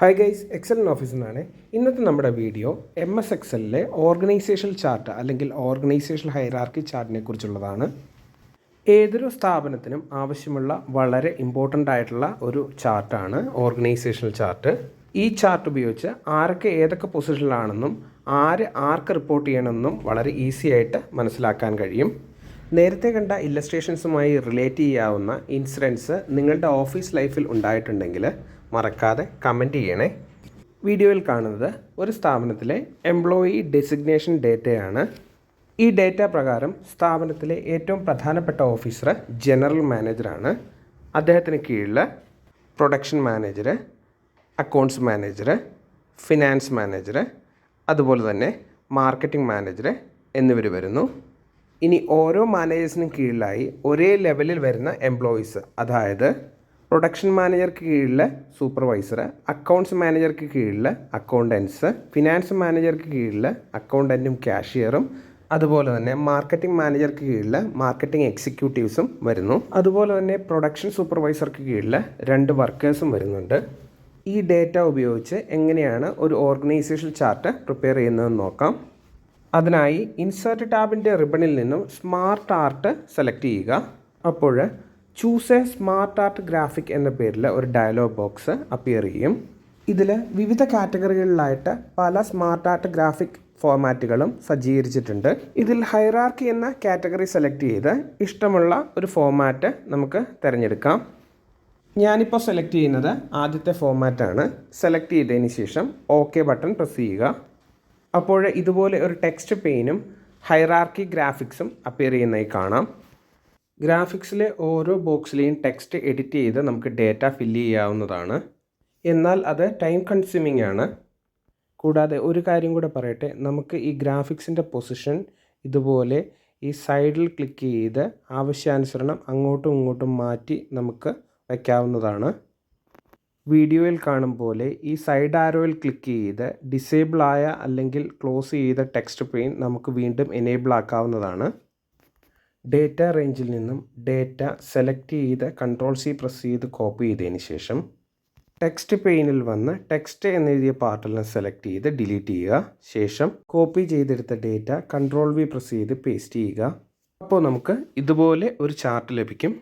Hi guys Excel ഓഫീസിൽ നിന്നാണ് ഇന്നത്തെ നമ്മുടെ വീഡിയോ എം എസ് എക്സലിലെ ഓർഗനൈസേഷൻ ചാർട്ട് അല്ലെങ്കിൽ ഓർഗനൈസേഷൻ ഹൈറാർക്കി ചാർട്ടിനെ കുറിച്ചുള്ളതാണ്. ഏതൊരു സ്ഥാപനത്തിനും ആവശ്യമുള്ള വളരെ ഇമ്പോർട്ടന്റ് ആയിട്ടുള്ള ഒരു ചാർട്ടാണ് ഓർഗനൈസേഷൻ ചാർട്ട് ഈ ചാർട്ട് ഉപയോഗിച്ച് ആരൊക്കെ ഏതൊക്കെ പൊസിഷനിലാണെന്നും ആര് ആർക്ക് റിപ്പോർട്ട് ചെയ്യണമെന്നും വളരെ ഈസി ആയിട്ട് മനസ്സിലാക്കാൻ കഴിയും. നേരത്തെ കണ്ട ഇല്ലസ്ട്രേഷൻസുമായി റിലേറ്റ് ചെയ്യാവുന്ന ഇൻസിഡൻസ് നിങ്ങളുടെ ഓഫീസ് ലൈഫിൽ ഉണ്ടായിട്ടുണ്ടെങ്കിൽ മറക്കാതെ കമന്റ് ചെയ്യണേ. വീഡിയോയിൽ കാണുന്നത് ഒരു സ്ഥാപനത്തിലെ എംപ്ലോയി ഡെസിഗ്നേഷൻ ഡേറ്റയാണ് ഈ ഡേറ്റ പ്രകാരം സ്ഥാപനത്തിലെ ഏറ്റവും പ്രധാനപ്പെട്ട ഓഫീസർ ജനറൽ മാനേജറാണ് അദ്ദേഹത്തിന് കീഴിൽ production manager accounts manager finance manager അതുപോലെ തന്നെ മാർക്കറ്റിംഗ് മാനേജർ എന്നിവർ വരുന്നു. ഇനി ഓരോ മാനേജേഴ്സിനും കീഴിലായി ഒരേ ലെവലിൽ വരുന്ന എംപ്ലോയീസ് അതായത് പ്രൊഡക്ഷൻ മാനേജർക്ക് കീഴിലെ സൂപ്പർവൈസർ അക്കൗണ്ട്സ് മാനേജർക്ക് കീഴിലെ അക്കൗണ്ടൻസ് ഫിനാൻസ് മാനേജർക്ക് കീഴിലെ അക്കൗണ്ടന്റും ക്യാഷിയറും അതുപോലെ തന്നെ മാർക്കറ്റിംഗ് മാനേജർക്ക് കീഴിൽ മാർക്കറ്റിംഗ് എക്സിക്യൂട്ടീവ്സും വരുന്നു. അതുപോലെ തന്നെ പ്രൊഡക്ഷൻ സൂപ്പർവൈസർക്ക് കീഴിൽ രണ്ട് വർക്കേഴ്സും വരുന്നുണ്ട്. ഈ ഡേറ്റ ഉപയോഗിച്ച് എങ്ങനെയാണ് ഒരു ഓർഗനൈസേഷൻ ചാർട്ട് പ്രിപ്പയർ ചെയ്യുന്നതെന്ന് നോക്കാം. അതിനായി ഇൻസേർട്ട് ടാബിന്റെ റിബണിൽ നിന്നും സ്മാർട്ട് ആർട്ട് സെലക്ട് ചെയ്യുക. അപ്പോൾ choose a smart art graphic എന്ന പേരിൽ ഒരു ഡയലോഗ് ബോക്സ് അപ്പിയർ ചെയ്യും. ഇതിൽ വിവിധ കാറ്റഗറികളിലായിട്ട് പല സ്മാർട്ട് ആർട്ട് ഗ്രാഫിക് ഫോർമാറ്റുകളും സജ്ജീകരിച്ചിട്ടുണ്ട്. ഇതിൽ ഹൈറാർക്കി എന്ന കാറ്റഗറി സെലക്ട് ചെയ്ത് ഇഷ്ടമുള്ള ഒരു ഫോർമാറ്റ് നമുക്ക് തിരഞ്ഞെടുക്കാം. ഞാനിപ്പോൾ സെലക്ട് ചെയ്യുന്നത് ആദ്യത്തെ ഫോർമാറ്റാണ് സെലക്ട് ചെയ്തതിന് ശേഷം ഓക്കെ ബട്ടൺ പ്രസ് ചെയ്യുക. അപ്പോൾ ഇതുപോലെ ഒരു ടെക്സ്റ്റ് പെയിനും ഹൈറാർക്കി ഗ്രാഫിക്സും അപ്പിയർ ചെയ്യുന്നതായി കാണാം. ഗ്രാഫിക്സിലെ ഓരോ ബോക്സിലെയും ടെക്സ്റ്റ് എഡിറ്റ് ചെയ്ത് നമുക്ക് ഡേറ്റ ഫില്ല് ചെയ്യാവുന്നതാണ്. എന്നാൽ അത് ടൈം കൺസ്യൂമിംഗ് ആണ്. കൂടാതെ ഒരു കാര്യം കൂടെ പറയട്ടെ. നമുക്ക് ഈ ഗ്രാഫിക്സിന്റെ പൊസിഷൻ ഇതുപോലെ ഈ സൈഡിൽ ക്ലിക്ക് ചെയ്ത് ആവശ്യാനുസരണം അങ്ങോട്ടും ഇങ്ങോട്ടും മാറ്റി നമുക്ക് വയ്ക്കാവുന്നതാണ്. വീഡിയോയിൽ കാണും പോലെ ഈ സൈഡ് ആരോയിൽ ക്ലിക്ക് ചെയ്ത് ഡിസേബിൾ ആയ അല്ലെങ്കിൽ ക്ലോസ് ചെയ്ത ടെക്സ്റ്റ് പെയിൻ നമുക്ക് വീണ്ടും എനേബിൾ ആക്കാവുന്നതാണ്. ഡേറ്റ റേഞ്ചിൽ നിന്നും ഡേറ്റ സെലക്ട് ചെയ്ത് കൺട്രോൾ സി പ്രസ് ചെയ്ത് കോപ്പി ചെയ്തതിന് ശേഷം ടെക്സ്റ്റ് പെയിനിൽ വന്ന് ടെക്സ്റ്റ് എന്നെഴുതിയ പാർട്ടിൽ നിന്ന് സെലക്ട് ചെയ്ത് ഡിലീറ്റ് ചെയ്യുക. ശേഷം കോപ്പി ചെയ്തെടുത്ത ഡേറ്റ കൺട്രോൾ വി പ്രസ് ചെയ്ത് പേസ്റ്റ് ചെയ്യുക. അപ്പോൾ നമുക്ക് ഇതുപോലെ ഒരു ചാർട്ട് ലഭിക്കും.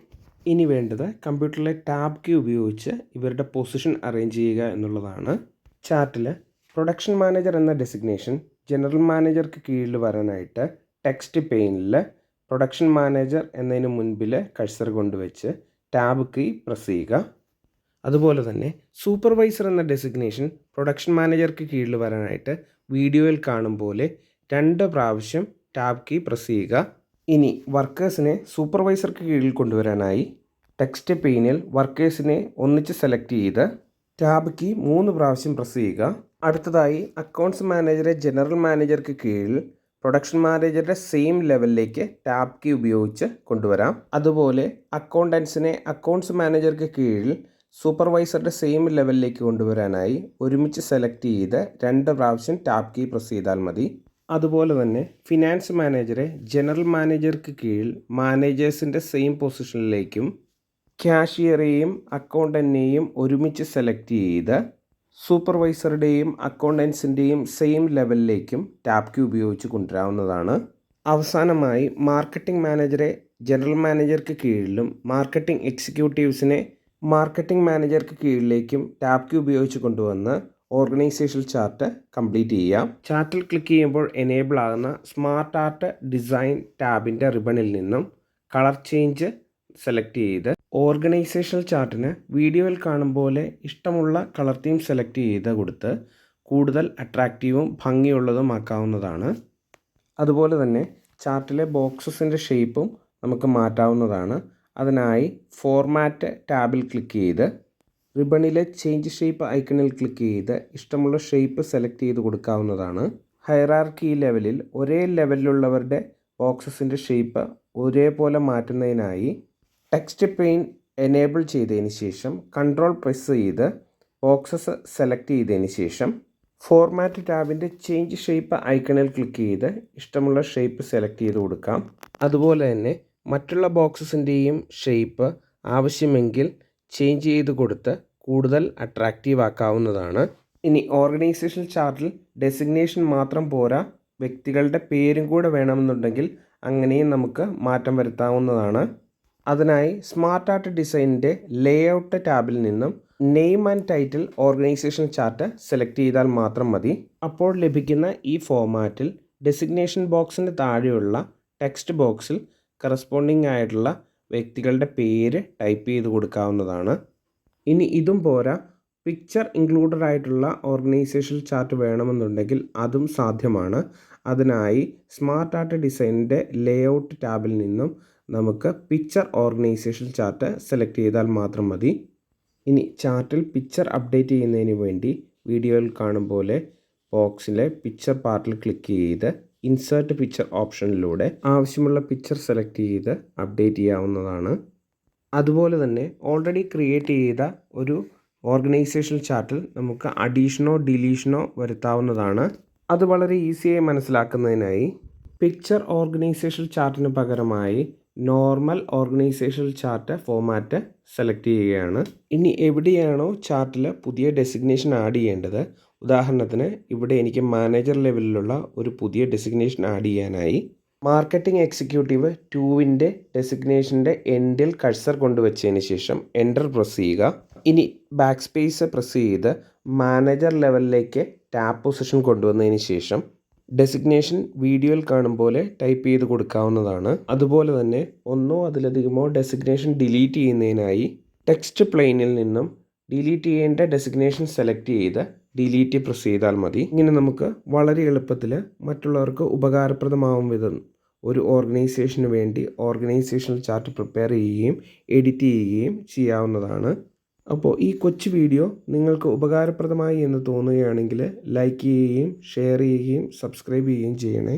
ഇനി വേണ്ടത് കമ്പ്യൂട്ടറിലെ ടാബ് കീ ഉപയോഗിച്ച് ഇവരുടെ പൊസിഷൻ അറേഞ്ച് ചെയ്യുക എന്നുള്ളതാണ്. ചാർട്ടിൽ പ്രൊഡക്ഷൻ മാനേജർ എന്ന ഡെസിഗ്നേഷൻ ജനറൽ മാനേജർക്ക് കീഴിൽ വരാനായിട്ട് ടെക്സ്റ്റ് പെയിനിൽ പ്രൊഡക്ഷൻ മാനേജർ എന്നതിന് മുൻപിൽ കഴ്സർ കൊണ്ടുവച്ച് ടാബ് കീ പ്രസ് ചെയ്യുക. അതുപോലെ തന്നെ സൂപ്പർവൈസർ എന്ന ഡെസിഗ്നേഷൻ പ്രൊഡക്ഷൻ മാനേജർക്ക് കീഴിൽ വരാനായിട്ട് വീഡിയോയിൽ കാണും പോലെ രണ്ട് പ്രാവശ്യം ടാബ് കീ പ്രസ് ചെയ്യുക. ഇനി വർക്കേഴ്സിനെ സൂപ്പർവൈസർക്ക് കീഴിൽ കൊണ്ടുവരാനായി ടെക്സ്റ്റ് പെയിനിൽ വർക്കേഴ്സിനെ ഒന്നിച്ച് സെലക്ട് ചെയ്ത് ടാബ് കീ മൂന്ന് പ്രാവശ്യം പ്രസ് ചെയ്യുക. അടുത്തതായി അക്കൗണ്ട്സ് മാനേജറെ ജനറൽ മാനേജർക്ക് കീഴിൽ പ്രൊഡക്ഷൻ മാനേജറുടെ സെയിം ലെവലിലേക്ക് ടാബ് കീ ഉപയോഗിച്ച് കൊണ്ടുവരാം. അതുപോലെ അക്കൗണ്ടൻസിനെ അക്കൗണ്ട്സ് മാനേജർക്ക് കീഴിൽ സൂപ്പർവൈസറുടെ സെയിം ലെവലിലേക്ക് കൊണ്ടുവരാനായി ഒരുമിച്ച് സെലക്ട് ചെയ്ത് രണ്ട് പ്രാവശ്യം ടാബ് കീ പ്രസ് ചെയ്താൽ മതി. അതുപോലെ തന്നെ ഫിനാൻസ് മാനേജറെ ജനറൽ മാനേജർക്ക് കീഴിൽ മാനേജേഴ്സിന്റെ സെയിം പൊസിഷനിലേക്കും ക്യാഷിയറേയും അക്കൗണ്ടന്റിനെയും ഒരുമിച്ച് സെലക്ട് ചെയ്ത് സൂപ്പർവൈസറുടെയും അക്കൗണ്ടൻസിന്റെയും സെയിം ലെവലിലേക്കും ടാപ് ക്യൂ ഉപയോഗിച്ച് കൊണ്ടുവരാവുന്നതാണ്. അവസാനമായി മാർക്കറ്റിംഗ് മാനേജറെ ജനറൽ മാനേജർക്ക് കീഴിലും മാർക്കറ്റിംഗ് എക്സിക്യൂട്ടീവ്സിനെ മാർക്കറ്റിംഗ് മാനേജർക്ക് കീഴിലേക്കും ടാപ് ക്യൂ ഉപയോഗിച്ച് കൊണ്ടുവന്ന് ഓർഗനൈസേഷൻ ചാർട്ട് കംപ്ലീറ്റ് ചെയ്യാം. ചാർട്ടിൽ ക്ലിക്ക് ചെയ്യുമ്പോൾ എനേബിൾ ആകുന്ന സ്മാർട്ട് ആർട്ട് ഡിസൈൻ ടാബിന്റെ റിബണിൽ നിന്നും കളർ ചേഞ്ച് സെലക്ട് ചെയ്ത് ഓർഗനൈസേഷണൽ ചാർട്ടിന് വീഡിയോയിൽ കാണും പോലെ ഇഷ്ടമുള്ള കളർ തീം സെലക്ട് ചെയ്ത് കൊടുത്ത് കൂടുതൽ അട്രാക്റ്റീവും ഭംഗിയുള്ളതുമാക്കാവുന്നതാണ്. അതുപോലെ തന്നെ ചാർട്ടിലെ ബോക്സസിന്റെ ഷേപ്പും നമുക്ക് മാറ്റാവുന്നതാണ്. അതിനായി ഫോർമാറ്റ് ടാബിൽ ക്ലിക്ക് ചെയ്ത് റിബണിലെ ചേഞ്ച് ഷേപ്പ് ഐക്കണിൽ ക്ലിക്ക് ചെയ്ത് ഇഷ്ടമുള്ള ഷേപ്പ് സെലക്ട് ചെയ്ത് കൊടുക്കാവുന്നതാണ്. ഹൈറാർക്കി ലെവലിൽ ഒരേ ലെവലിലുള്ളവരുടെ ബോക്സസിന്റെ ഷേപ്പ് ഒരേപോലെ മാറ്റുന്നതിനായി ടെക്സ്റ്റ് പെയിൻ എനേബിൾ ചെയ്തതിന് ശേഷം കൺട്രോൾ പ്രസ് ചെയ്ത് ബോക്സസ് സെലക്ട് ചെയ്തതിന് ശേഷം ഫോർമാറ്റ് ടാബിന്റെ ചേഞ്ച് ഷേപ്പ് ഐക്കണിൽ ക്ലിക്ക് ചെയ്ത് ഇഷ്ടമുള്ള ഷേപ്പ് സെലക്ട് ചെയ്ത് കൊടുക്കാം. അതുപോലെ തന്നെ മറ്റുള്ള ബോക്സസിന്റെയും ഷേപ്പ് ആവശ്യമെങ്കിൽ ചേഞ്ച് ചെയ്ത് കൊടുത്ത് കൂടുതൽ അട്രാക്റ്റീവ് ആക്കാവുന്നതാണ്. ഇനി ഓർഗനൈസേഷൻ ചാർട്ടിൽ ഡെസിഗ്നേഷൻ മാത്രം പോരാ. വ്യക്തികളുടെ പേരും കൂടെ വേണമെന്നുണ്ടെങ്കിൽ അങ്ങനെയും നമുക്ക് മാറ്റം വരുത്താവുന്നതാണ്. അതിനായി സ്മാർട്ട് ആർട്ട് ഡിസൈനിന്റെ ലേഔട്ട് ടാബിൽ നിന്നും name and title organisation chart select ചെയ്താൽ മാത്രം മതി. അപ്പോൾ ലഭിക്കുന്ന ഈ ഫോമാറ്റിൽ ഡെസിഗ്നേഷൻ ബോക്സിന്റെ താഴെയുള്ള ടെക്സ്റ്റ് ബോക്സിൽ കറസ്പോണ്ടിങ് ആയിട്ടുള്ള വ്യക്തികളുടെ പേര് ടൈപ്പ് ചെയ്ത് കൊടുക്കാവുന്നതാണ്. ഇനി ഇതും പോരാ. പിക്ചർ ഇൻക്ലൂഡഡ് ആയിട്ടുള്ള ഓർഗനൈസേഷൻ ചാർട്ട് വേണമെന്നുണ്ടെങ്കിൽ അതും സാധ്യമാണ്. അതിനായി സ്മാർട്ട് ആർട്ട് ഡിസൈനിന്റെ ലേഔട്ട് ടാബിൽ നിന്നും നമുക്ക് പിക്ചർ ഓർഗനൈസേഷൻ ചാർട്ട് സെലക്ട് ചെയ്താൽ മാത്രം മതി. ഇനി ചാർട്ടിൽ പിക്ചർ അപ്ഡേറ്റ് ചെയ്യുന്നതിന് വേണ്ടി വീഡിയോയിൽ കാണും പോലെ ബോക്സിലെ പിക്ചർ പാർട്ടിൽ ക്ലിക്ക് ചെയ്ത് ഇൻസേർട്ട് പിക്ചർ ഓപ്ഷനിലൂടെ ആവശ്യമുള്ള പിക്ചർ സെലക്ട് ചെയ്ത് അപ്ഡേറ്റ് ചെയ്യാവുന്നതാണ്. അതുപോലെ തന്നെ ഓൾറെഡി ക്രിയേറ്റ് ചെയ്ത ഒരു ഓർഗനൈസേഷൻ ചാർട്ടിൽ നമുക്ക് അഡീഷനോ ഡിലീഷനോ വരുത്താവുന്നതാണ്. അത് വളരെ ഈസിയായി മനസ്സിലാക്കുന്നതിനായി പിക്ചർ ഓർഗനൈസേഷൻ ചാർട്ടിന് പകരമായി normal organisation chart format select ചെയ്യുകയാണ്. ഇനി എവിടെയാണോ ചാർട്ടിൽ പുതിയ ഡെസിഗ്നേഷൻ ആഡ് ചെയ്യേണ്ടത്? ഉദാഹരണത്തിന് ഇവിടെ എനിക്ക് മാനേജർ ലെവലിലുള്ള ഒരു പുതിയ ഡെസിഗ്നേഷൻ ആഡ് ചെയ്യാനായി മാർക്കറ്റിംഗ് എക്സിക്യൂട്ടീവ് ടൂവിന്റെ ഡെസിഗ്നേഷന്റെ എൻഡിൽ കഴ്സർ കൊണ്ടുവച്ചതിന് ശേഷം എന്റർ പ്രസ് ചെയ്യുക. ഇനി ബാക്ക് സ്പേസ് പ്രസ് ചെയ്ത് മാനേജർ ലെവലിലേക്ക് ടാപ്പ് പൊസിഷൻ കൊണ്ടുവന്നതിന് ശേഷം ഡെസിഗ്നേഷൻ വീഡിയോയിൽ കാണും പോലെ ടൈപ്പ് ചെയ്ത് കൊടുക്കാവുന്നതാണ്. അതുപോലെ തന്നെ ഒന്നോ അതിലധികമോ ഡെസിഗ്നേഷൻ ഡിലീറ്റ് ചെയ്യുന്നതിനായി ടെക്സ്റ്റ് പ്ലെയിനിൽ നിന്നും ഡിലീറ്റ് ചെയ്യേണ്ട ഡെസിഗ്നേഷൻ സെലക്ട് ചെയ്ത് ഡിലീറ്റ് പ്രസ് ചെയ്താൽ മതി. ഇങ്ങനെ നമുക്ക് വളരെ എളുപ്പത്തിൽ മറ്റുള്ളവർക്ക് ഉപകാരപ്രദമാവും വിധം ഒരു ഓർഗനൈസേഷന് വേണ്ടി ഓർഗനൈസേഷണൽ ചാർട്ട് പ്രിപ്പയർ ചെയ്യുകയും എഡിറ്റ് ചെയ്യുകയും ചെയ്യാവുന്നതാണ്. അപ്പോൾ ഈ കൊച്ചു വീഡിയോ നിങ്ങൾക്ക് ഉപകാരപ്രദമായി എന്ന് തോന്നുകയാണെങ്കിൽ ലൈക്ക് ചെയ്യുകയും ഷെയർ ചെയ്യുകയും സബ്സ്ക്രൈബ് ചെയ്യുകയും ചെയ്യണേ.